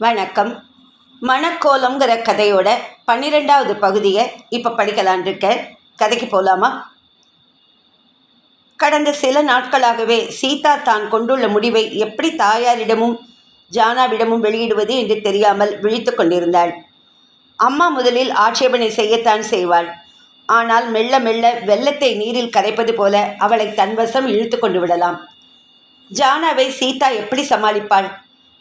வணக்கம். மணக்கோலம்ங்கிற கதையோட பன்னிரெண்டாவது பகுதியை இப்போ படிக்கலான் இருக்க கதைக்கு போகலாமா கடந்த சில நாட்களாகவே சீதா தான் கொண்டுள்ள முடிவை எப்படி தாயாரிடமும் ஜானாவிடமும் வெளியிடுவது என்று தெரியாமல் விழித்து கொண்டிருந்தாள். அம்மா முதலில் ஆட்சேபனை செய்யத்தான் செய்வாள். ஆனால் மெல்ல மெல்ல வெள்ளத்தை நீரில் கரைப்பது போல அவளை தன்வசம் இழுத்து கொண்டு விடலாம். ஜானாவை சீதா எப்படி சமாளிப்பாள்?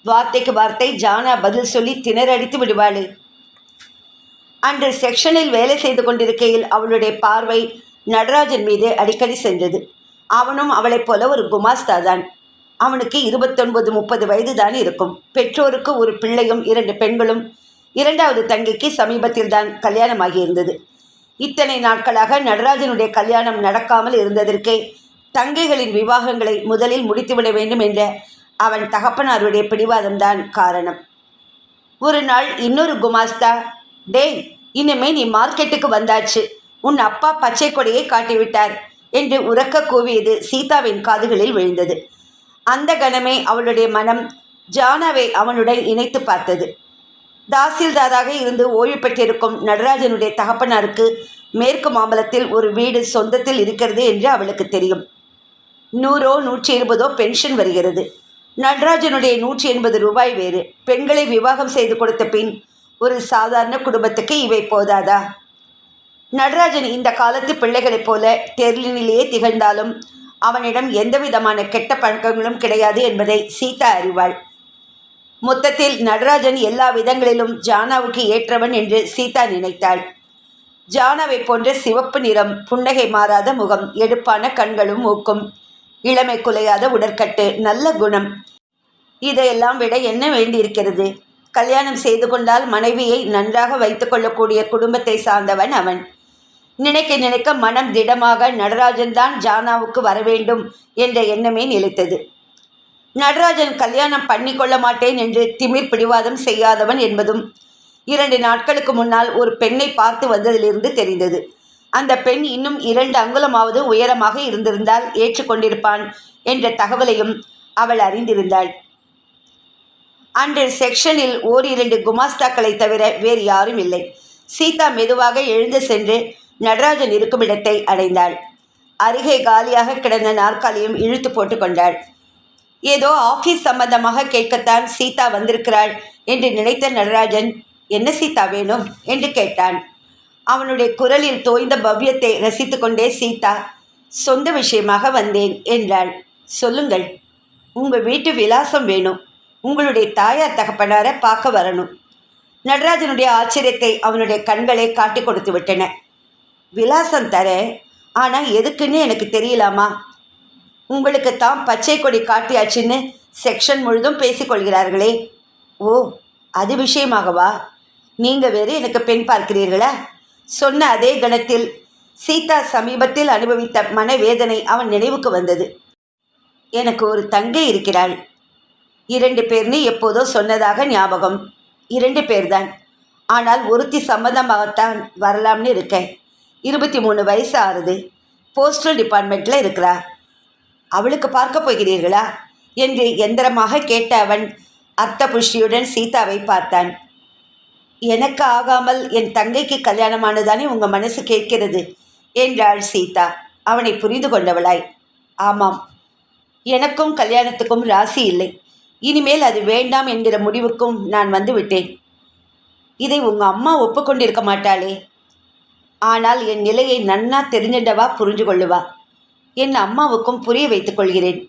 வார்த்தைக்கு வார்த்தை ஜானா பதில் சொல்லி திணறடித்து விடுவாள். அன்று செக்ஷனில் வேலை செய்து கொண்டிருக்கையில் அவளுடைய பார்வை நடராஜன் மீது அடிக்கடி சென்றது. அவனும் அவளைப் போல ஒரு குமாஸ்தா தான் அவனுக்கு இருபத்தொன்பது முப்பது வயது தான் இருக்கும். பெற்றோருக்கு ஒரு பிள்ளையும் இரண்டு பெண்களும் இரண்டாவது தங்கைக்கு சமீபத்தில் தான் கல்யாணமாகி இருந்தது இத்தனை நாட்களாக நடராஜனுடைய கல்யாணம் நடக்காமல் இருந்ததற்கே தங்கைகளின் விவாகங்களை முதலில் முடித்துவிட வேண்டும் என்ற அவன் தகப்பனாருடைய பிடிவாதம்தான் காரணம். ஒரு நாள் இன்னொரு குமாஸ்தா டேய் இனிமே நீ மார்க்கெட்டுக்கு வந்தாச்சு. உன் அப்பா பச்சை கொடியை காட்டிவிட்டார் என்று உறக்க கூவியது சீதாவின் காதுகளில் விழுந்தது. அந்த கணமே அவளுடைய மனம் ஜானாவை அவனுடன் இணைத்து பார்த்தது. தாசில்தாராக இருந்து ஓய்வு பெற்றிருக்கும் நடராஜனுடைய தகப்பனாருக்கு மேற்கு மாம்பலத்தில் ஒரு வீடு சொந்தத்தில் இருக்கிறது என்று அவளுக்கு தெரியும். நூறோ நூற்றி இருபதோ பென்ஷன் வருகிறது. நடராஜனுடைய நூற்றி எண்பது ரூபாய் வேறு. பெண்களை விவாகம் செய்து கொடுத்த பின் ஒரு சாதாரண குடும்பத்துக்கு இவை போதாதா? நடராஜன் இந்த காலத்து பிள்ளைகளைப் போல தெருளினிலேயே திகழ்ந்தாலும் அவனிடம் எந்தவிதமான கெட்ட பழக்கங்களும் கிடையாது என்பதை சீதா அறிவாள். மொத்தத்தில் நடராஜன் எல்லா விதங்களிலும் ஜானாவுக்கு ஏற்றவன் என்று சீதா நினைத்தாள். ஜானாவை போன்ற சிவப்பு நிறம் புன்னகை மாறாத முகம் எடுப்பான கண்களும் மூக்கும். இளமை குலையாத உடற்கட்டு நல்ல குணம். இதையெல்லாம் விட என்ன வேண்டியிருக்கிறது? கல்யாணம் செய்து கொண்டால் மனைவியை நன்றாக வைத்துக்கொள்ளக்கூடிய குடும்பத்தை சார்ந்தவன் அவன். நினைக்க நினைக்க மனம் திடமாக நடராஜன் தான் ஜானாவுக்கு வர வேண்டும் என்ற எண்ணமே நிலைத்தது. நடராஜன் கல்யாணம் பண்ணிக்கொள்ள மாட்டேன் என்று திமிர் பிடிவாதம் செய்யாதவன் என்பதும் இரண்டு நாட்களுக்கு முன்னால் ஒரு பெண்ணை பார்த்து வந்ததிலிருந்து தெரிந்தது. அந்த பெண் இன்னும் இரண்டு அங்குலமாவது உயரமாக இருந்திருந்தால் ஏற்றுக்கொண்டிருப்பான் என்ற தகவலையும் அவள் அறிந்திருந்தாள். அன்று செக்ஷனில் ஓரிரண்டு குமாஸ்தாக்களை தவிர வேறு யாரும் இல்லை. சீதா மெதுவாக எழுந்து சென்று நடராஜன் இருக்கும் இடத்தை அடைந்தாள். அருகே காலியாக கிடந்த நாற்காலியும் இழுத்து போட்டு கொண்டாள். ஏதோ ஆஃபீஸ் சம்பந்தமாக கேட்கத்தான் சீதா வந்திருக்கிறாள் என்று நினைத்த நடராஜன் என்ன சீதா வேணும்? என்று கேட்டான். அவனுடைய குரலில் தோய்ந்த பவ்யத்தை ரசித்து கொண்டே சீதா சொந்த விஷயமாக வந்தேன் என்றாள். சொல்லுங்கள். உங்கள் வீட்டு விலாசம் வேணும். உங்களுடைய தாயார் தகப்பனாரை பார்க்க வரணும் நடராஜனுடைய ஆச்சரியத்தை அவனுடைய கண்களை காட்டி கொடுத்து விட்டன. விலாசம் தரேன் ஆனால் எதுக்குன்னு எனக்கு தெரியலாமா? உங்களுக்கு தான் பச்சை கொடி காட்டியாச்சுன்னு செக்ஷன் முழுதும் பேசிக்கொள்கிறார்களே ஓ அது விஷயமாகவா? நீங்கள் வேறு எனக்கு பெண் பார்க்கிறீர்களா? சொன்ன அதே கணத்தில் சீதா சமீபத்தில் அனுபவித்த மனவேதனை அவன் நினைவுக்கு வந்தது. எனக்கு ஒரு தங்கை இருக்கிறாள். இரண்டு பேர்னு எப்போதோ சொன்னதாக ஞாபகம். இரண்டு பேர்தான். ஆனால் ஒருத்தி சம்மதமாகத்தான் வரலாம்னு இருக்கேன். இருபத்தி மூணு வயசு ஆறுது போஸ்டல் டிபார்ட்மெண்ட்டில் இருக்கிறா. அவளுக்கு பார்க்க போகிறீர்களா? என்று எந்திரமாக கேட்ட அவன் அர்த்த புஷ்டியுடன் சீதாவை பார்த்தான். எனக்கு ஆகாமல் என் தங்கைக்கு கல்யாணமானதானே உங்கள் மனசு கேட்கிறது? என்றாள் சீதா. அவனை புரிந்து கொண்டவளாய். ஆமாம் எனக்கும் கல்யாணத்துக்கும் ராசி இல்லை. இனிமேல் அது வேண்டாம் என்கிற முடிவுக்கும் நான் வந்து விட்டேன் இதை உங்கள் அம்மா ஒப்புக்கொண்டிருக்க மாட்டாளே. ஆனால் என் நிலையை நன்னா தெரிஞ்சிடவா புரிஞ்சு கொள்ளுவா? என் அம்மாவுக்கும் புரிய வைத்துக் கொள்கிறேன்.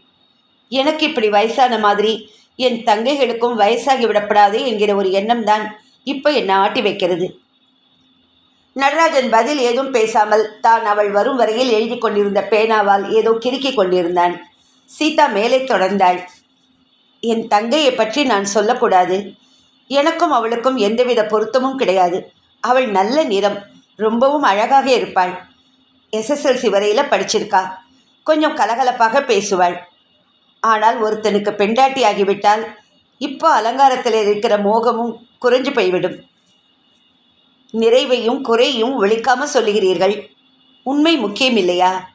எனக்கு இப்படி வயசான மாதிரி என் தங்கைகளுக்கும் வயசாகி விடப்படாதே என்கிற ஒரு எண்ணம் தான் இப்போ என்னை ஆட்டி வைக்கிறது? நடராஜன் பதில் ஏதும் பேசாமல் தான் அவள் வரும் வரையில் எழுதி கொண்டிருந்த பேனாவால் ஏதோ கிறுக்கிக் கொண்டிருந்தான். சீதா மேலே தொடர்ந்தாள். என் தங்கையை பற்றி நான் சொல்லக்கூடாது. எனக்கும் அவளுக்கும் எந்தவித பொருத்தமும் கிடையாது. அவள் நல்ல நிறம் ரொம்பவும் அழகாக இருப்பாள். எஸ்எஸ்எல்சி வரையில் படிச்சிருக்கா. கொஞ்சம் கலகலப்பாக பேசுவாள். ஆனால் ஒருத்தனுக்கு பெண்டாட்டி ஆகிவிட்டால் இப்போ அலங்காரத்தில் இருக்கிற மோகமும் குறைஞ்சு போய்விடும். நிறைவையும் குறையும் ஒழிக்காம சொல்லுகிறீர்கள். உண்மை முக்கியம் இல்லையா?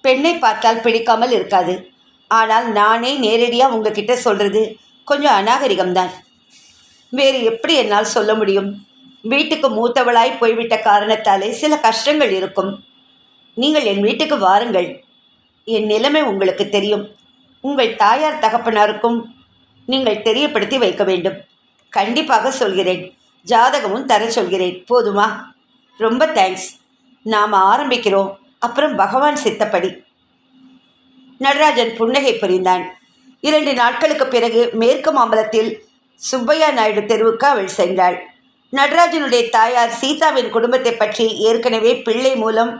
பெண்ணை பார்த்தால் பிடிக்காமல் இருக்காது. ஆனால் நானே நேரடியாக உங்ககிட்ட சொல்கிறது கொஞ்சம் அநாகரிகம்தான். வேறு எப்படி என்னால் சொல்ல முடியும்? வீட்டுக்கு மூத்தவளாய் போய்விட்ட காரணத்தாலே சில கஷ்டங்கள் இருக்கும். நீங்கள் என் வீட்டுக்கு வாருங்கள். என் நிலைமை உங்களுக்கு தெரியும். உங்கள் தாயார் தகப்பனாருக்கும் நீங்கள் தெரியப்படுத்தி வைக்க வேண்டும். கண்டிப்பாக சொல்கிறேன். ஜாதகமும் தர சொல்கிறேன். போதுமா? ரொம்ப தேங்க்ஸ் நாம் ஆரம்பிக்கிறோம். அப்புறம் பகவான் சித்தப்படி. நடராஜன் புன்னகை புரிந்தான். இரண்டு நாட்களுக்கு பிறகு மேற்கு மாம்பலத்தில் சுப்பையா நாயுடு தெருவுக்கு அவள் சென்றாள். நடராஜனுடைய தாயார் சீதாவின் குடும்பத்தை பற்றி ஏற்கனவே பிள்ளை மூலம்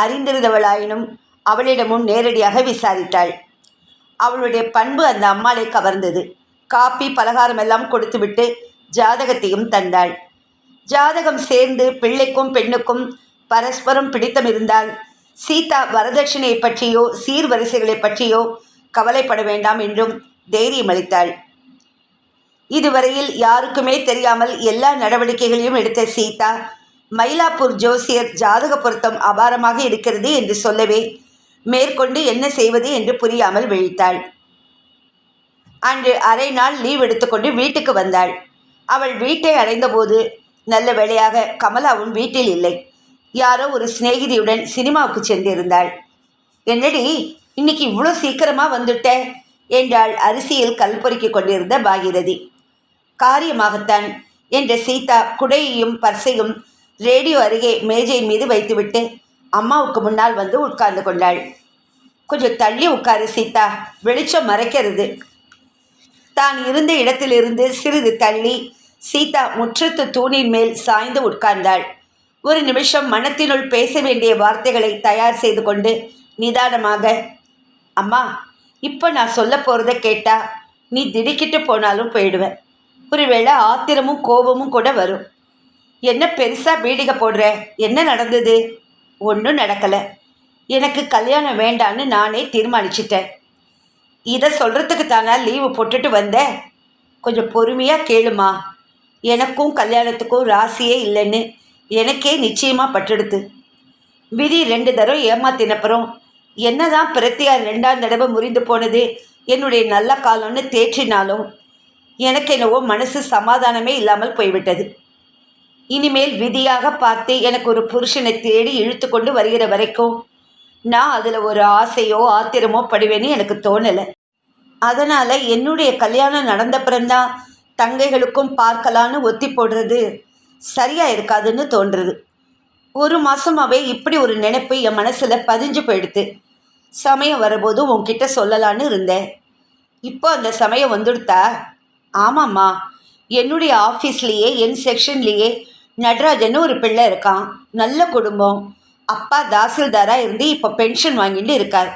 அறிந்திருந்தவளாயினும் அவளிடமும் நேரடியாக விசாரித்தாள். அவளுடைய பண்பு அந்த அம்மாளை கவர்ந்தது. காப்பி பலகாரம் எல்லாம் கொடுத்துவிட்டு ஜாதகத்தையும் தந்தாள். ஜாதகம் சேர்ந்து பிள்ளைக்கும் பெண்ணுக்கும் பரஸ்பரம் பிடித்தம் இருந்தால் சீதா வரதட்சணையை பற்றியோ சீர்வரிசைகளை பற்றியோ கவலைப்பட வேண்டாம் என்றும் தைரியம் அளித்தாள். இதுவரையில் யாருக்குமே தெரியாமல் எல்லா நடவடிக்கைகளையும் எடுத்த சீதா மயிலாப்பூர் ஜோசியர் ஜாதக பொருத்தம் அபாரமாக இருக்கிறது என்று சொல்லவே மேற்கொண்டு என்ன செய்வது என்று புரியாமல் விழித்தாள். அன்று அரை நாள் லீவ் எடுத்துக்கொண்டு வீட்டுக்கு வந்தாள். அவள் வீட்டை அடைந்தபோது நல்ல வேளையாக கமலாவும் வீட்டில் இல்லை. யாரோ ஒரு சிநேகிதியுடன் சினிமாவுக்கு சென்றிருந்தாள். என்னடி இன்னைக்கு இவ்வளோ சீக்கிரமாக வந்துட்ட? என்றாள் அரிசியில் கல் பொறுக்கிக் கொண்டிருந்த பாகிரதி. காரியமாகத்தான் என்ற சீதா குடையையும் பர்சையும் ரேடியோ அருகே மேஜை மீது வைத்துவிட்டு அம்மாவுக்கு முன்னால் வந்து உட்கார்ந்து கொண்டாள். கொஞ்சம் தள்ளி உட்காரு சீதா வெளிச்சம் மறைக்கிறது. தான் இருந்த இடத்திலிருந்து சிறிது தள்ளி சீதா முற்றத்து தூணின் மேல் சாய்ந்து உட்கார்ந்தாள். ஒரு நிமிஷம் மனத்தினுள் பேச வேண்டிய வார்த்தைகளை தயார் செய்து கொண்டு நிதானமாக அம்மா இப்போ நான் சொல்ல போகிறத கேட்டா நீ திடுக்கிட்டு போனாலும் போயிடுவேன் ஒருவேளை ஆத்திரமும் கோபமும் கூட வரும். என்ன பெருசாக பீடிகை போடுற? என்ன நடந்தது? ஒன்றும் நடக்கலை. எனக்கு கல்யாணம் வேண்டான்னு நானே தீர்மானிச்சிட்டேன். இதை சொல்கிறதுக்கு தானா லீவு போட்டுட்டு வந்தேன். கொஞ்சம் பொறுமையாக கேளுமா. எனக்கும் கல்யாணத்துக்கும் ராசியே இல்லைன்னு எனக்கே நிச்சயமாக பட்டெடுத்து. விதி ரெண்டு தடவை ஏமாத்தினப்புறம் என்னதான் பிரத்தியார் ரெண்டாம் தடவை முறிந்து போனது என்னுடைய நல்ல காலம்னு தேற்றினாலும் எனக்கு என்னவோ மனசு சமாதானமே இல்லாமல் போய்விட்டது. இனிமேல் விதியாக பார்த்து எனக்கு ஒரு புருஷனை தேடி இழுத்து கொண்டு வருகிற வரைக்கும் நான் அதில் ஒரு ஆசையோ ஆத்திரமோ படுவேன்னு எனக்கு தோணலை. அதனால் என்னுடைய கல்யாணம் நடந்தப்புறம்தான் தங்கைகளுக்கும் பார்க்கலான்னு ஒத்தி போடுறது சரியாக இருக்காதுன்னு தோன்றுறது. ஒரு மாதமாகவே இப்படி ஒரு நினைப்பு என் மனசில் பதிஞ்சு போயிடுது சமயம் வரும்போது உன்கிட்ட சொல்லலான்னு இருந்தேன். இப்போ அந்த சமயம் வந்துடுத்தா? ஆமாம்மா. என்னுடைய ஆஃபீஸ்லேயே என் செக்ஷன்லேயே நடராஜன்னு ஒரு பிள்ளை இருக்கான். நல்ல குடும்பம். அப்பா தாசில்தாராக இருந்து இப்போ பென்ஷன் வாங்கிட்டு இருக்கார்.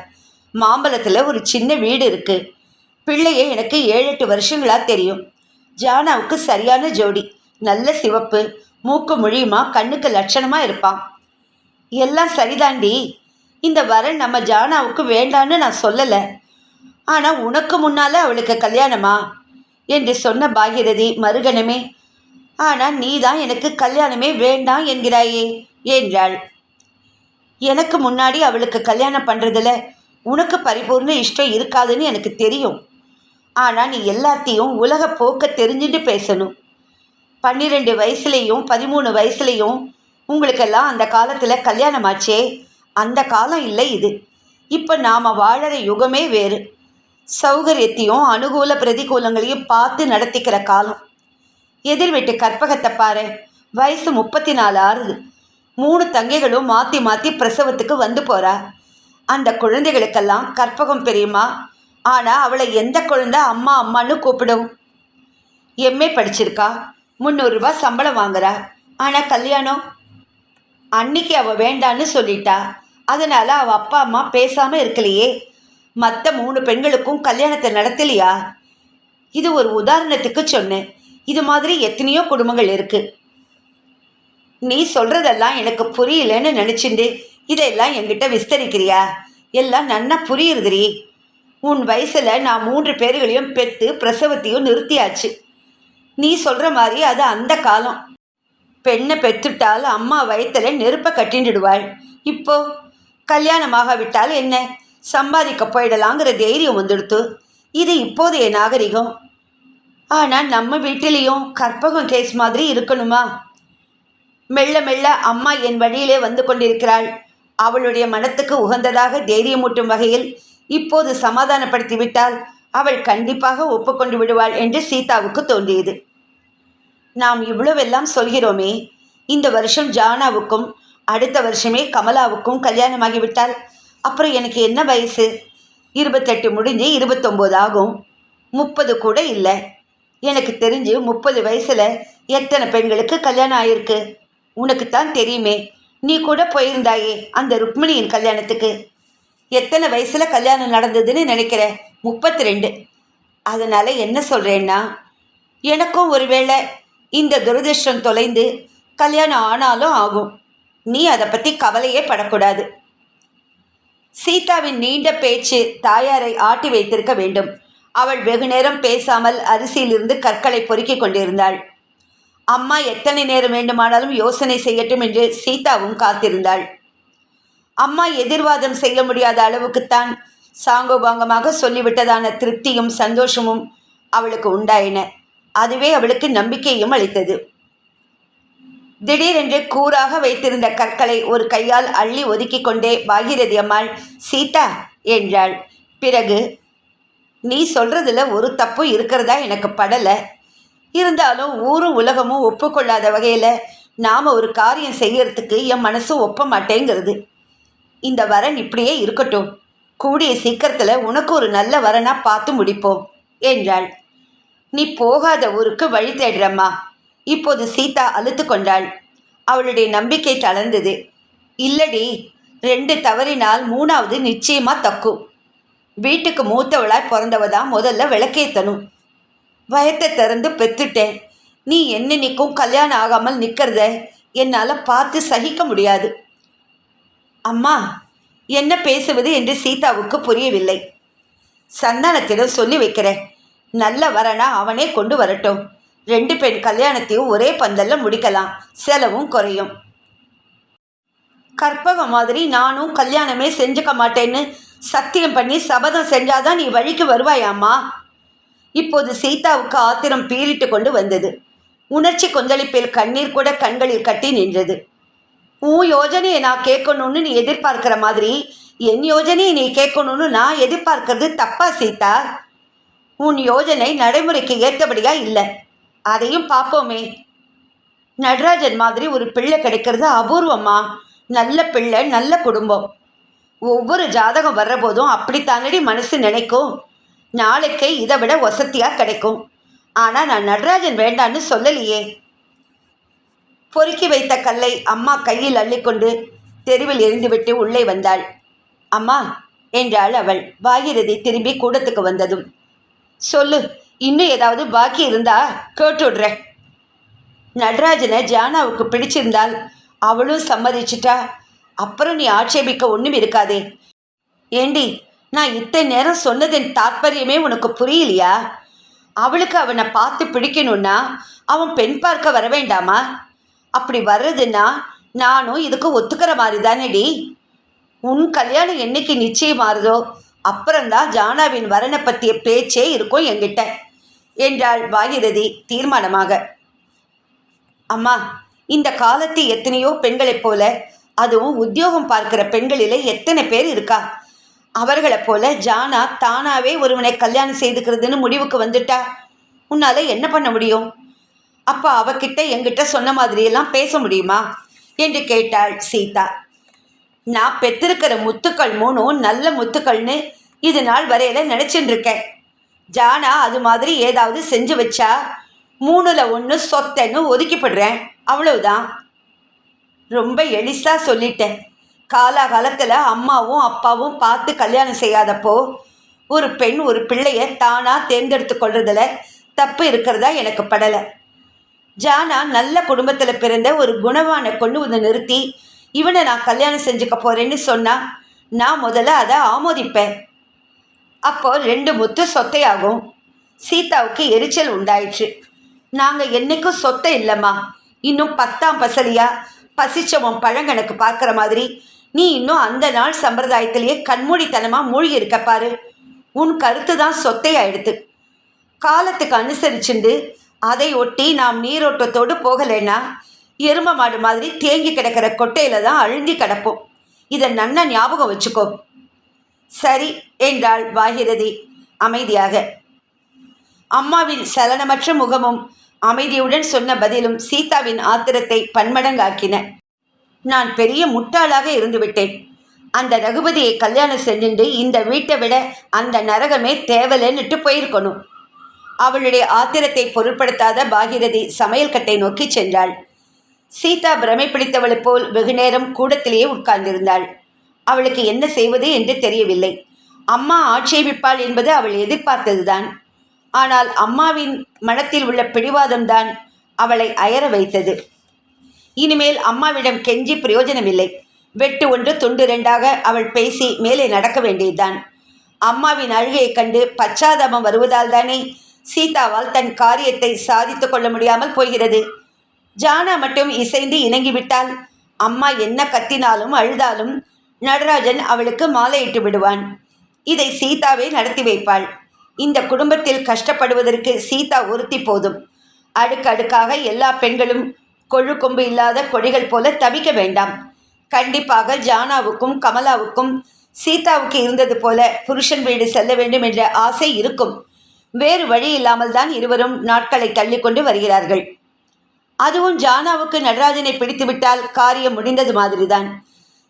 மாம்பலத்தில் ஒரு சின்ன வீடு இருக்குது பிள்ளைய எனக்கு ஏழு எட்டு வருஷங்களாக தெரியும். ஜானாவுக்கு சரியான ஜோடி நல்ல சிவப்பு மூக்கு மொழியுமா கண்ணுக்கு லட்சணமாக இருப்பான். எல்லாம் சரிதாண்டி. இந்த வரன் நம்ம ஜானாவுக்கு வேண்டான்னு நான் சொல்லலை. ஆனால் உனக்கு முன்னால் அவளுக்கு கல்யாணமா? என்று சொன்ன பாகிரதி மறுகணமே. ஆனால் நீ தான் எனக்கு கல்யாணமே வேண்டாம் என்கிறாயே என்றாள். எனக்கு முன்னாடி அவளுக்கு கல்யாணம் பண்ணுறதுல உனக்கு பரிபூர்ண இஷ்டம் இருக்காதுன்னு எனக்கு தெரியும். ஆனால் நீ எல்லாத்தையும் உலக போக்க தெரிஞ்சுட்டு பேசணும். பன்னிரெண்டு வயசுலேயும் பதிமூணு வயசுலேயும் உங்களுக்கெல்லாம் அந்த காலத்தில் கல்யாணமாச்சே அந்த காலம் இல்லை இது. இப்போ நாம் வாழற யுகமே வேறு. சௌகரியத்தையும் அனுகூல பிரதிகூலங்களையும் பார்த்து நடத்திக்கிற காலம். எதிர் வீட்டு கற்பகத்தை பாரு. வயசு முப்பத்தி நாலு ஆறுது. மூணு தங்கைகளும் மாற்றி மாற்றி பிரசவத்துக்கு வந்து போகிறா அந்த குழந்தைகளுக்கெல்லாம் கற்பகம் பெரியுமா ஆனால் அவளை எந்த குழந்தை அம்மா அம்மான்னு கூப்பிடும். எம்ஏ படிச்சிருக்கா. முந்நூறுரூவா சம்பளம் வாங்குறா. ஆனால் கல்யாணம்? அன்னைக்கு அவள் வேண்டான்னு சொல்லிட்டா. அதனால் அவள் அப்பா அம்மா பேசாமல் இருக்கலையே. மற்ற மூணு பெண்களுக்கும் கல்யாணத்தை நடத்தலையா? இது ஒரு உதாரணத்துக்கு சொன்னேன். இது மாதிரி எத்தனையோ குடும்பங்கள் இருக்குது நீ சொல்கிறதெல்லாம் எனக்கு புரியலன்னு நினச்சிண்டு இதெல்லாம் என்கிட்ட விஸ்தரிக்கிறியா? எல்லாம் நன்னா புரியுறதுரி உன் வயசில் நான் மூன்று பேர்களையும் பெற்று பிரசவத்தையும் நிறுத்தியாச்சு. நீ சொல்கிற மாதிரி அது அந்த காலம். பெண்ணை பெற்றுட்டால் அம்மா வயிற்றுல நெருப்பை கட்டிண்டுடுவாள் இப்போ கல்யாணமாக விட்டால் என்ன? சம்பாதிக்க போயிடலாங்கிற தைரியம் வந்துடுத்து. இது இப்போதைய நாகரிகம். ஆனால் நம்ம வீட்டிலையும் கற்பகம் கேஸ் மாதிரி இருக்கணுமா? மெல்ல மெல்ல அம்மா என் வழியிலே வந்து கொண்டிருக்கிறாள். அவளுடைய மனத்துக்கு உகந்ததாக தைரியமூட்டும் வகையில் இப்போது சமாதானப்படுத்தி விட்டால் அவள் கண்டிப்பாக ஒப்புக்கொண்டு விடுவாள் என்று சீதாவுக்கு தோன்றியது. நாம் இவ்வளவெல்லாம் சொல்கிறோமே இந்த வருஷம் ஜானாவுக்கும் அடுத்த வருஷமே கமலாவுக்கும் கல்யாணமாகிவிட்டால் அப்புறம் எனக்கு என்ன வயசு? இருபத்தெட்டு முடிஞ்சு இருபத்தொம்போது ஆகும். முப்பது கூட இல்லை. எனக்கு தெரிஞ்சு முப்பது வயசில் எத்தனை பெண்களுக்கு கல்யாணம் ஆயிருக்கு? உனக்குத்தான் தெரியுமே. நீ கூட போயிருந்தாயே அந்த ருக்மிணியின் கல்யாணத்துக்கு. எத்தனை வயசில் கல்யாணம் நடந்ததுன்னு நினைக்கிற? முப்பத்தி ரெண்டு அதனால் என்ன சொல்கிறேன்னா எனக்கும் ஒருவேளை இந்த துரதிருஷ்டம் தொலைந்து கல்யாணம் ஆனாலும் ஆகும். நீ அதை பற்றி கவலையே படக்கூடாது. சீதாவின் நீண்ட பேச்சு தாயாரை ஆட்டி வைத்திருக்க வேண்டும். அவள் வெகு நேரம் பேசாமல் அரிசியிலிருந்து கற்களை பொறுக்கிக் கொண்டிருந்தாள். அம்மா எத்தனை நேரம் வேண்டுமானாலும் யோசனை செய்யட்டும் என்று சீதாவும் காத்திருந்தாள். அம்மா எதிர்வாதம் செய்ய முடியாத அளவுக்குத்தான் சாங்கோபாங்கமாக சொல்லிவிட்டதான திருப்தியும் சந்தோஷமும் அவளுக்கு உண்டாயின. அதுவே அவளுக்கு நம்பிக்கையும் அளித்தது. திடீரென்று கூறாக வைத்திருந்த கற்களை ஒரு கையால் அள்ளி ஒதுக்கி கொண்டே பாகிரதி அம்மாள் சீதா என்றாள். பிறகு நீ சொல்றதுல ஒரு தப்பு இருக்கிறதா எனக்கு படலை. இருந்தாலும் ஊரும் உலகமும் ஒப்புக்கொள்ளாத வகையில் நாம் ஒரு காரியம் செய்யறதுக்கு என் மனசு ஒப்ப மாட்டேங்கிறது இந்த வரன் இப்படியே இருக்கட்டும். கூடிய சீக்கிரத்தில் உனக்கு ஒரு நல்ல வரனாக பார்த்து முடிப்போம் என்றாள். நீ போகாத ஊருக்கு வழி தேடுறம்மா இப்போது சீதா அழுத்து கொண்டாள். அவளுடைய நம்பிக்கை தளர்ந்தது. இல்லடி ரெண்டு தவறினால் மூணாவது நிச்சயமாக தக்கும். வீட்டுக்கு மூத்தவளாய் பிறந்தவ தான் முதல்ல விளக்கேற்றணும் வயத்தை திறந்து பெத்துட்டேன் நீ என்னன்னைக்கும் கல்யாணம் ஆகாமல் நிற்கிறத என்னால் பார்த்து சகிக்க முடியாது. அம்மா என்ன பேசுவது என்று சீதாவுக்கு புரியவில்லை. சந்தானத்திடம் சொல்லி வைக்கிறேன். நல்ல வரனா அவனே கொண்டு வரட்டும். ரெண்டு பெண் கல்யாணத்தையும் ஒரே பந்தல்ல முடிக்கலாம். செலவும் குறையும். கற்பகம் மாதிரி நானும் கல்யாணமே செஞ்சுக்க மாட்டேன்னு சத்தியம் பண்ணி சபதம் செஞ்சாதான் நீ வழிக்கு வருவாயாம்மா? இப்போது சீதாவுக்கு ஆத்திரம் பீறிட்டு கொண்டு வந்தது. உணர்ச்சி கொந்தளிப்பில் கண்ணீர் கூட கண்களில் கட்டி நின்றது. உன் யோஜனையை நான் கேட்கணும்னு நீ எதிர்பார்க்கிற மாதிரி என் யோஜனையை நீ கேட்கணும்னு நான் எதிர்பார்க்கறது தப்பா சீதா? உன் யோஜனை நடைமுறைக்கு ஏற்றபடியா இல்லை. அதையும் பார்ப்போமே. நடராஜன் மாதிரி ஒரு பிள்ளை கிடைக்கிறது அபூர்வமா நல்ல பிள்ளை நல்ல குடும்பம். ஒவ்வொரு ஜாதகம் வர்றபோதும் அப்படித்தானடி மனசு நினைக்கும்? நாளைக்கே இதை விட வசதியாக கிடைக்கும். ஆனால் நான் நடராஜன் வேண்டான்னு சொல்லலையே. பொறுக்கி வைத்த கல்லை அம்மா கையில் அள்ளிக்கொண்டு தெருவில் எரிந்துவிட்டு உள்ளே வந்தாள். அம்மா என்றாள் அவள் பாகிரதி திரும்பி கூடத்துக்கு வந்ததும். சொல்லு இன்னும் ஏதாவது பாக்கி இருந்தா கேட்டுடுறேன் நடராஜனை ஜானாவுக்கு பிடிச்சிருந்தால் அவளும் சம்மதிச்சிட்டா. அப்புறம் நீ ஆட்சேபிக்க ஒன்றும் இருக்காதே. ஏண்டி நான் இத்தனை நேரம் சொன்னதின் தாற்பயமே உனக்கு புரியலையா? அவளுக்கு அவனை பார்த்து பிடிக்கணும்னா அவன் பெண் பார்க்க வர வேண்டாமா? அப்படி வர்றதுன்னா நானும் இதுக்கு ஒத்துக்கிற மாதிரி தானேடி உன் கல்யாணம் என்னைக்கு நிச்சயமாறுதோ அப்புறம்தான் ஜானாவின் வரனை பற்றிய பேச்சே இருக்கும் என்கிட்ட என்றாள் பாகிரதி தீர்மானமாக. அம்மா இந்த காலத்து எத்தனையோ பெண்களைப் போல அதுவும் உத்தியோகம் பார்க்கிற பெண்களிலே எத்தனை பேர் இருக்கா? அவர்களை போல ஜானா தானாவே ஒருவனை கல்யாணம் செய்துக்கிறதுன்னு முடிவுக்கு வந்துட்டா. உன்னால் என்ன பண்ண முடியும்? அப்போ அவகிட்ட எங்கிட்ட சொன்ன மாதிரியெல்லாம் பேச முடியுமா? என்று கேட்டாள் சீதா. நான் பெற்றிருக்கிற முத்துக்கள் மூணும் நல்ல முத்துக்கள்னு இது நாள் வரையில நினச்சிட்டு இருக்கேன் ஜானா அது மாதிரி ஏதாவது செஞ்சு வச்சா மூணுல ஒன்று சொத்தைன்னு ஒதுக்கிப்படுறேன். அவ்வளவுதான். ரொம்ப எளிசாக சொல்லிட்டேன். காலாகாலத்தில் அம்மாவும் அப்பாவும் பார்த்து கல்யாணம் செய்யாதப்போ ஒரு பெண் ஒரு பிள்ளைய தானாக தேர்ந்தெடுத்து கொள்றதுல தப்பு இருக்கிறதா எனக்கு படலை. ஜானா நல்ல குடும்பத்தில் பிறந்த ஒரு குணவானை கொண்டு வந்து நிறுத்தி இவனை நான் கல்யாணம் செஞ்சுக்க போகிறேன்னு சொன்னால் நான் முதல்ல அதை ஆமோதிப்பேன். அப்போ ரெண்டு முத்து சொத்தையாகும். சீதாவுக்கு எரிச்சல் உண்டாயிற்று. நாங்கள் என்னைக்கும் சொத்தை இல்லைம்மா. இன்னும் பத்தாம் பசலியா? பசிச்சவன் பழங்கணக்கு பார்க்குற மாதிரி நீ இன்னும் அந்த நாள் சம்பிரதாயத்திலேயே கண்மூடித்தனமாக மூழ்கி இருக்கப்பாரு உன் கருத்து தான் சொத்தை ஆயிடுத்து காலத்துக்கு அனுசரிச்சுண்டு அதை ஒட்டி நாம் நீரோட்டத்தோடு போகலைன்னா எரும மாடு மாதிரி தேங்கி கிடக்கிற கொட்டையில தான் அழுந்தி கிடப்போம். இதை நன்னா ஞாபகம் வச்சுக்கோ. சரி என்றாள் பாகிரதி அமைதியாக. அம்மாவின் சலனமற்ற முகமும் அமைதியுடன் சொன்ன பதிலும் சீதாவின் ஆத்திரத்தை பன்மடங்காக்கின. நான் பெரிய முட்டாளாக இருந்துவிட்டேன். அந்த ரகுபதியை கல்யாணம் செஞ்சுட்டு இந்த வீட்டை விட அந்த நரகமே தேவலைன்னுட்டு போயிருக்கணும். அவளுடைய ஆத்திரத்தை பொருட்படுத்தாத பாகிரதி சமையல் கட்டை நோக்கி சென்றாள். சீதா பிரமை பிடித்தவளைப் போல் வெகுநேரம் கூடத்திலேயே உட்கார்ந்திருந்தாள். அவளுக்கு என்ன செய்வது என்று தெரியவில்லை. அம்மா ஆட்சேபிப்பாள் என்பது அவள் எதிர்பார்த்ததுதான். ஆனால் அம்மாவின் மனத்தில் உள்ள பிடிவாதம்தான் அவளை அயர வைத்தது. இனிமேல் அம்மாவிடம் கெஞ்சி பிரயோஜனமில்லை. வெட்டு ஒன்று துண்டு ரெண்டாக அவள் பேசி மேலே நடக்க வேண்டியதுதான். அம்மாவின் அழுகையைக் கண்டு பச்சாதாபம் வருவதால் தானே சீதாவால் தன் காரியத்தை சாதித்து கொள்ள முடியாமல் போகிறது. ஜானா மட்டும் இசைந்து இணங்கிவிட்டால் அம்மா என்ன கத்தினாலும் அழுதாலும் நடராஜன் அவளுக்கு மாலையிட்டு விடுவான். இதை சீதாவே நடத்தி வைப்பாள். இந்த குடும்பத்தில் கஷ்டப்படுவதற்கு சீதா ஒருத்தி போதும். அடுக்கடுக்காக எல்லா பெண்களும் கொழு கொம்பு இல்லாத கொடிகள் போல தவிக்க வேண்டாம். கண்டிப்பாக ஜானாவுக்கும் கமலாவுக்கும் சீதாவுக்கு இருந்தது போல புருஷன் வீடு செல்ல வேண்டும் என்ற ஆசை இருக்கும். வேறு வழி இல்லாமல் தான் இருவரும் நாட்களை தள்ளிக்கொண்டு வருகிறார்கள். அதுவும் ஜானாவுக்கு நடராஜனை பிடித்துவிட்டால் காரியம் முடிந்தது மாதிரிதான்.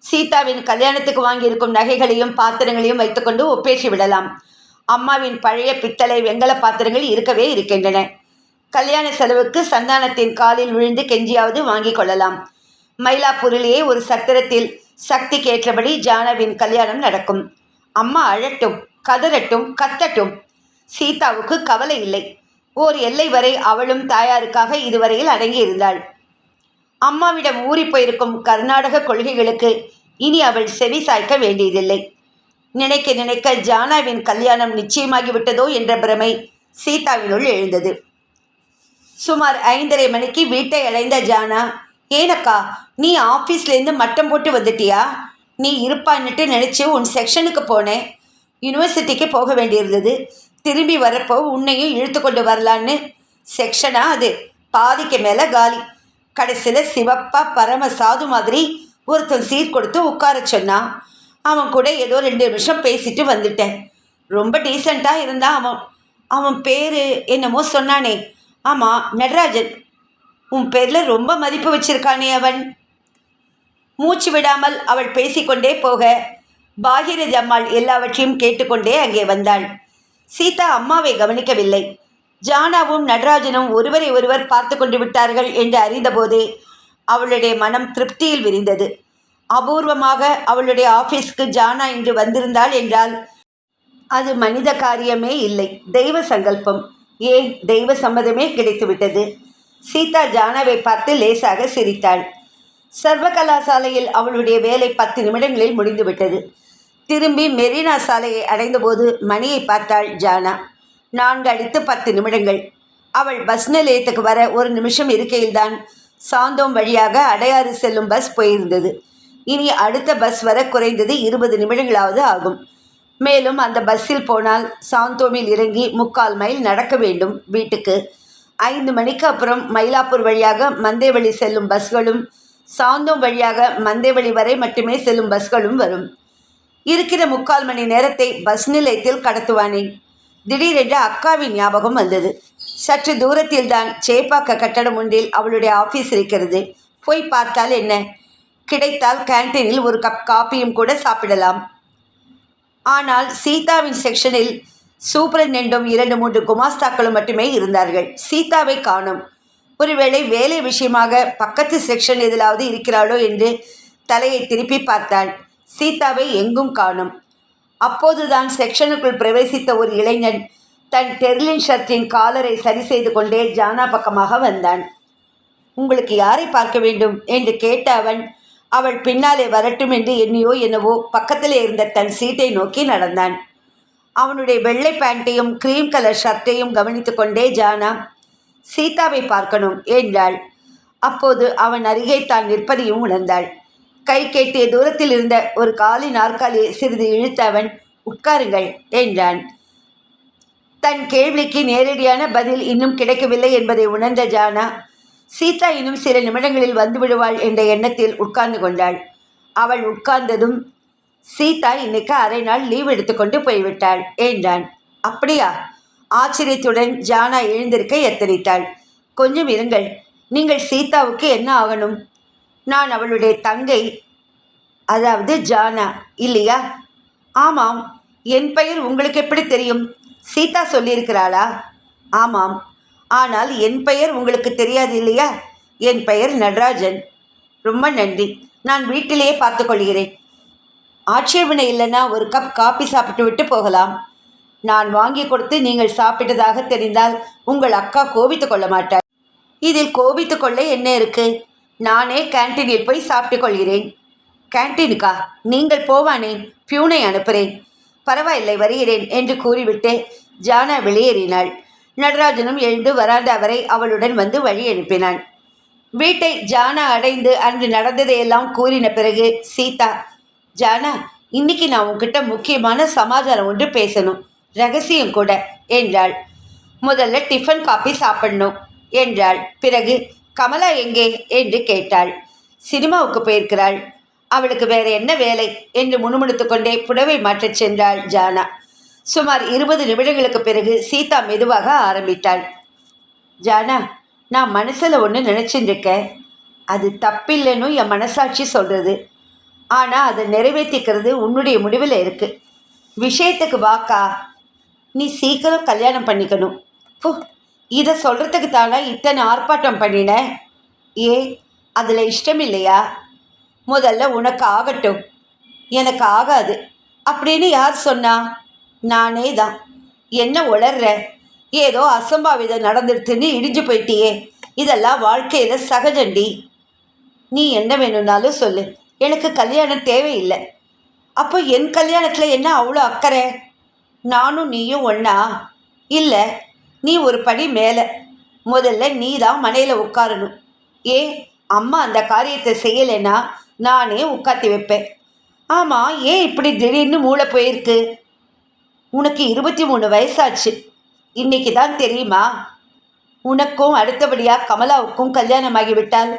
சீதாவின் கல்யாணத்துக்கு வாங்கியிருக்கும் நகைகளையும் பாத்திரங்களையும் வைத்துக்கொண்டு ஒப்பேற்றி விடலாம். அம்மாவின் பழைய பித்தளை வெங்கல பாத்திரங்கள் இருக்கவே இருக்கின்றன. கல்யாண செலவுக்கு சந்தானத்தின் காலில் விழுந்து கெஞ்சியாவது வாங்கிக் கொள்ளலாம். மயிலாப்பூரிலேயே ஒரு சத்திரத்தில் சக்திக்கு ஏற்றபடி ஜானவின் கல்யாணம் நடக்கும். அம்மா அழட்டும் கதறட்டும் கத்தட்டும். சீதாவுக்கு கவலை இல்லை. ஓர் எல்லை வரை அவளும் தாயாருக்காக இதுவரையில் அடங்கியிருந்தாள். அம்மாவிடம் ஊறிப் போயிருக்கும் கர்நாடக கொள்கைகளுக்கு இனி அவள் செவி சாய்க்க வேண்டியதில்லை. நினைக்க நினைக்க ஜானாவின் கல்யாணம் நிச்சயமாகிவிட்டதோ என்ற பிரமை சீதாவினுள் எழுந்தது. சுமார் ஐந்தரை மணிக்கு வீட்டை அடைந்த ஜானா ஏனக்கா நீ ஆஃபீஸ்லேருந்து மட்டம் போட்டு வந்துட்டியா? நீ இருப்பான்னுட்டு நினச்சி உன் செக்ஷனுக்கு போனேன் யூனிவர்சிட்டிக்கு போக வேண்டியிருந்தது. திரும்பி வரப்போ உன்னையும் இழுத்து கொண்டு வரலான்னு. செக்ஷனா அது? பாதிக்கு மேலே காலி. கடைசியில் சிவப்பா பரம சாது மாதிரி ஒருத்தன் சீட் கொடுத்து உட்கார சொன்னான். அவன் கூட ஏதோ ரெண்டு நிமிஷம் பேசிட்டு வந்துட்டேன். ரொம்ப டீசெண்டாக இருந்தான் அவன். அவன் பேர் என்னமோ சொன்னானே. ஆமாம் நடராஜன். உன் பேரில் ரொம்ப மதிப்பு வச்சிருக்கானே அவன். மூச்சு விடாமல் அவள் பேசிக்கொண்டே போக பாகிரதி அம்மாள் எல்லாவற்றையும் கேட்டுக்கொண்டே அங்கே வந்தாள். சீதா அம்மாவை கவனிக்கவில்லை. ஜானாவும் நடராஜனும் ஒருவரை ஒருவர் பார்த்து கொண்டு விட்டார்கள் என்று அறிந்தபோதே அவளுடைய மனம் திருப்தியில் விரிந்தது. அபூர்வமாக அவளுடைய ஆஃபீஸ்க்கு ஜானா இன்று வந்திருந்தாள் என்றால் அது மனித காரியமே இல்லை. தெய்வ சங்கல்பம். ஏன் தெய்வ சம்மதமே கிடைத்துவிட்டது? சீதா ஜானாவை பார்த்து லேசாக சிரித்தாள். சர்வ கலாசாலையில் அவளுடைய வேலை பத்து நிமிடங்களில் முடிந்துவிட்டது. திரும்பி மெரினா சாலையை அடைந்தபோது மணியை பார்த்தாள் ஜானா. நான்கு அடித்து பத்து நிமிடங்கள். அவள் பஸ் நிலையத்துக்கு வர ஒரு நிமிஷம் இருக்கையில்தான் சாந்தோம் வழியாக அடையாறு செல்லும் பஸ் போயிருந்தது. இனி அடுத்த பஸ் வர குறைந்தது இருபது நிமிடங்களாவது ஆகும். மேலும் அந்த பஸ்ஸில் போனால் சாந்தோமில் இறங்கி முக்கால் மைல் நடக்க வேண்டும் வீட்டுக்கு. ஐந்து மணிக்கு அப்புறம் மயிலாப்பூர் வழியாக மந்தேவழி செல்லும் பஸ்களும் சாந்தோம் வழியாக மந்தேவழி வரை மட்டுமே செல்லும் பஸ்களும் வரும். இருக்கிற முக்கால் மணி நேரத்தை பஸ் நிலையத்தில் கடத்துவானேன் திடீரென்று அக்காவின் ஞாபகம் வந்தது. சற்று தூரத்தில் தான் சேப்பாக்க கட்டடம் ஒன்றில் அவளுடைய ஆஃபீஸ் இருக்கிறது. போய் பார்த்தால் என்ன? கிடைத்தால் கேன்டீனில் ஒரு கப் காப்பியும் கூட சாப்பிடலாம். ஆனால் சீதாவின் செக்ஷனில் சூப்பரண்டென்டும் இரண்டு மூன்று குமாஸ்தாக்களும் மட்டுமே இருந்தார்கள். சீதாவை காணும். ஒருவேளை வேலை விஷயமாக பக்கத்து செக்ஷன் எதிலாவது இருக்கிறாளோ என்று தலையை திருப்பி பார்த்தாள். சீதாவை எங்கும் காணும். அப்போதுதான் செக்ஷனுக்குள் பிரவேசித்த ஒரு இளைஞன் தன் டெர்லின் ஷர்ட்டின் காலரை சரி செய்து கொண்டே ஜானா பக்கமாக வந்தான். உங்களுக்கு யாரை பார்க்க வேண்டும்? என்று கேட்ட அவன் அவள் பின்னாலே வரட்டும் என்று எண்ணியோ என்னவோ பக்கத்திலே இருந்த தன் சீட்டை நோக்கி நடந்தான். அவனுடைய வெள்ளை பேண்ட்டையும் க்ரீம் கலர் ஷர்ட்டையும் கவனித்து கொண்டே ஜானா சீதாவை பார்க்கணும் என்றாள். அப்போது அவன் அருகே தான் நிற்பதையும் உணர்ந்தாள். கை கேட்டிய தூரத்தில் இருந்த ஒரு காலி நாற்காலியை சிறிது இழுத்த அவன் உட்காருங்கள் என்றான். தன் கேள்விக்கு நேரடியான பதில் இன்னும் கிடைக்கவில்லை என்பதை உணர்ந்த ஜானா சீதா இன்னும் சில நிமிடங்களில் வந்து விடுவாள் என்ற எண்ணத்தில் உட்கார்ந்து கொண்டாள். அவள் உட்கார்ந்ததும் சீதா இன்னைக்கு அரை நாள் லீவ் எடுத்துக்கொண்டு போய்விட்டாள் என்றான். அப்படியா? ஆச்சரியத்துடன் ஜானா எழுந்திருக்க எத்தனித்தாள். கொஞ்சம் இருங்கள் நீங்கள் சீதாவுக்கு என்ன ஆகணும்? நான் அவளுடைய தங்கை அதாவது ஜானா இல்லையா? ஆமாம் என் பெயர் உங்களுக்கு எப்படி தெரியும்? சீதா சொல்லியிருக்கிறாளா? ஆமாம் ஆனால் என் பெயர் உங்களுக்கு தெரியாது இல்லையா? என் பெயர் நடராஜன். ரொம்ப நன்றி. நான் வீட்டிலேயே பார்த்துக்கொள்கிறேன் ஆட்சேபனை இல்லைன்னா ஒரு கப் காபி சாப்பிட்டு விட்டு போகலாம். நான் வாங்கி கொடுத்து நீங்கள் சாப்பிட்டதாக தெரிந்தால் உங்கள் அக்கா கோபித்து கொள்ள மாட்டாள். இதில் கோபித்து கொள்ள என்ன இருக்கு? நானே கேன்டீனில் போய் சாப்பிட்டு கொள்கிறேன். கேன்டீனுக்கா நீங்கள் போவானேன் பியூனை அனுப்புகிறேன் பரவாயில்லை வருகிறேன் என்று கூறிவிட்டு ஜானா வெளியேறினாள். நடராஜனும் எழுந்து வராண்டா அவரை அவளுடன் வந்து வழி அனுப்பினான். வீட்டை ஜானா அடைந்து அன்று நடந்ததையெல்லாம் கூறின பிறகு சீதா ஜானா இன்னைக்கு நான் உங்ககிட்ட முக்கியமான சமாச்சாரம் ஒன்று பேசணும். ரகசியம் கூட என்றாள். முதல்ல டிஃபன் காப்பி சாப்பிடணும் என்றாள். பிறகு கமலா எங்கே? என்று கேட்டாள். சினிமாவுக்கு போயிருக்கிறாள். அவளுக்கு வேற என்ன வேலை? என்று முணுமுணுத்து கொண்டே புடவை மாற்றச் சென்றாள் ஜானா. சுமார் இருபது நிமிடங்களுக்கு பிறகு சீதா மெதுவாக ஆரம்பித்தாள். ஜானா நான் மனசில் ஒன்று நினச்சிட்டு இருக்கேன் அது தப்பில்லைன்னு என் மனசாட்சி சொல்கிறது ஆனால் அதை நிறைவேற்றிக்கிறது உன்னுடைய முடிவில் இருக்குது விஷயத்துக்கு வாக்கா. நீ சீக்கிரம் கல்யாணம் பண்ணிக்கணும். பு இதை சொல்கிறதுக்கு தானே இத்தனை ஆர்ப்பாட்டம் பண்ணின? ஏ அதில் இஷ்டம் இல்லையா? முதல்ல உனக்கு ஆகட்டும். எனக்கு ஆகாது. அப்படின்னு யார் சொன்னா? நானே தான் என்ன உளர்ற? ஏதோ அசம்பாவிதம் நடந்துடுத்துன்னு இடிஞ்சு போயிட்டியே. இதெல்லாம் வாழ்க்கையில் சகஜண்டி. நீ என்ன வேணும்னாலும் சொல்லு. எனக்கு கல்யாணம் தேவையில்லை. அப்போ என் கல்யாணத்தில் என்ன அவ்வளோ அக்கறை? நானும் நீயும் ஒன்றா இல்லை நீ ஒரு படி மேலே. முதல்ல நீ தான் மனையில் உட்காரணும். ஏ அம்மா அந்த காரியத்தை செய்யலைன்னா நானே உட்காத்தி வைப்பேன். ஆமாம் ஏன் இப்படி திடீர்னு மூளை போயிருக்கு? உனக்கு இருபத்தி மூணு வயசாச்சு. இன்னைக்கு தான் தெரியுமா? உனக்கும் அடுத்தபடியாக கமலாவுக்கும் கல்யாணம் விட்டால்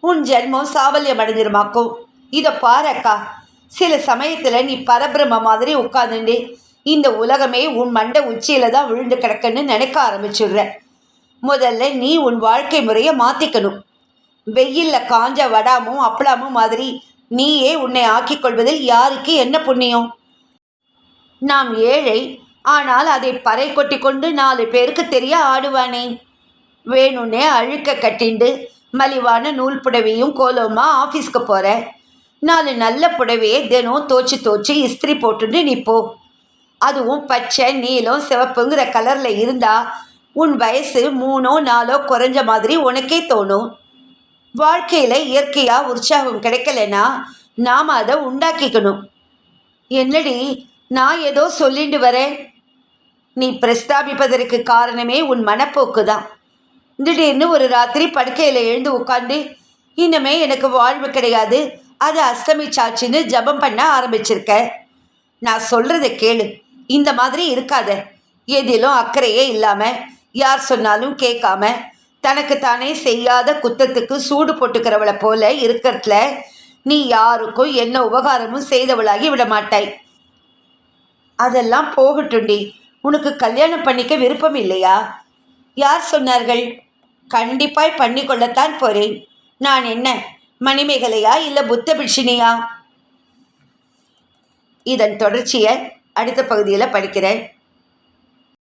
உன் ஜென்மம் சாவல்யம் அடைஞ்சிருமாக்கும் இதை பாரக்கா சில சமயத்தில் நீ பரபிரம மாதிரி உட்காந்துண்டு இந்த உலகமே உன் மண்டை உச்சியில் தான் விழுந்து கிடக்குன்னு நினைக்க ஆரம்பிச்சிடுற. முதல்ல நீ உன் வாழ்க்கை முறையை மாற்றிக்கணும் வெயிலில் காஞ்ச வடாமும் அப்பளமும் மாதிரி நீயே உன்னை ஆக்கிக் கொள்வதில் யாருக்கு என்ன புண்ணியம்? நாம் ஏழை ஆனால் அதை பறை கொட்டி கொண்டு நாலு பேருக்கு தெரிய ஆடுவானேன் வேணும்னே அழுக்க கட்டிண்டு மலிவான நூல் புடவையும் கோலமா ஆஃபீஸ்க்கு போகிற நாலு நல்ல புடவையை தினம் தோச்சு தோச்சு இஸ்திரி போட்டுட்டு நீ போ அதுவும் பச்சை நீலம் சிவப்புங்கிற கலரில் இருந்தால் உன் வயசு மூணோ நாலோ குறைஞ்ச மாதிரி உனக்கே தோணும். வாழ்க்கையில் இயற்கையாக உற்சாகம் கிடைக்கலன்னா நாம் அதை உண்டாக்கிக்கணும். என்னடி நான் ஏதோ சொல்லிட்டு வரேன். நீ பிரஸ்தாபிப்பதற்கு காரணமே உன் மனப்போக்கு தான் திடீர்னு ஒரு ராத்திரி படுக்கையில் எழுந்து உட்காந்து இனிமே எனக்கு வாழ்வு கிடையாது. அது அஸ்தமிச்சாச்சுன்னு ஜபம் பண்ண ஆரம்பிச்சிருக்க. நான் சொல்கிறத கேளு. இந்த மாதிரி இருக்காத. எதிலும் அக்கறையே இல்லாமல் யார் சொன்னாலும் கேட்காம தனக்குத்தானே செய்யாத குத்தத்துக்கு சூடு போட்டுக்கிறவளை போல இருக்கிறதுல நீ யாருக்கும் என்ன உபகாரமும் செய்தவளாகி விட மாட்டாய் அதெல்லாம் போகட்டுண்டி. உனக்கு கல்யாணம் பண்ணிக்க விருப்பம் இல்லையா? யார் சொன்னார்கள்? கண்டிப்பாய் பண்ணி கொள்ளத்தான் போறேன். நான் என்ன மணிமேகலையா இல்லை புத்த பிட்சினியா இதன் தொடர்ச்சியை அடுத்த பகுதியில் படிக்கிறேன்.